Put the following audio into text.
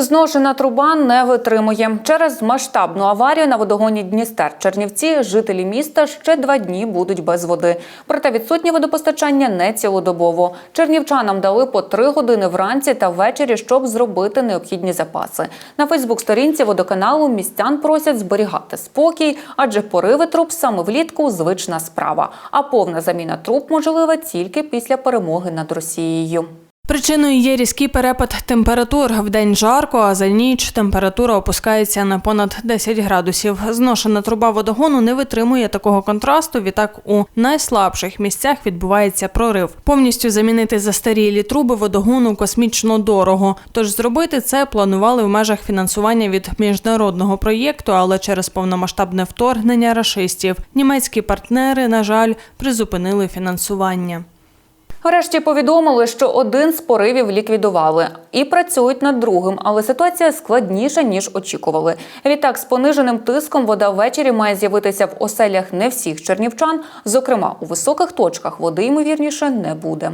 Зношена труба не витримує. Через масштабну аварію на водогоні Дністер Чернівці жителі міста ще два дні будуть без води. Проте відсутнє водопостачання не цілодобово. Чернівчанам дали по три години вранці та ввечері, щоб зробити необхідні запаси. На Фейсбук-сторінці водоканалу містян просять зберігати спокій, адже пориви труб саме влітку звична справа. А повна заміна труб можлива тільки після перемоги над Росією. Причиною є різкий перепад температур. Вдень жарко, а за ніч температура опускається на понад 10 градусів. Зношена труба водогону не витримує такого контрасту. Відтак у найслабших місцях відбувається прорив. Повністю замінити застарілі труби водогону космічно дорого. Тож зробити це планували в межах фінансування від міжнародного проєкту, але через повномасштабне вторгнення рашистів німецькі партнери, на жаль, призупинили фінансування. Врешті повідомили, що один з поривів ліквідували і працюють над другим, але ситуація складніша ніж очікували. Відтак, з пониженим тиском вода ввечері має з'явитися в оселях не всіх чернівчан. Зокрема, у високих точках води ймовірніше не буде.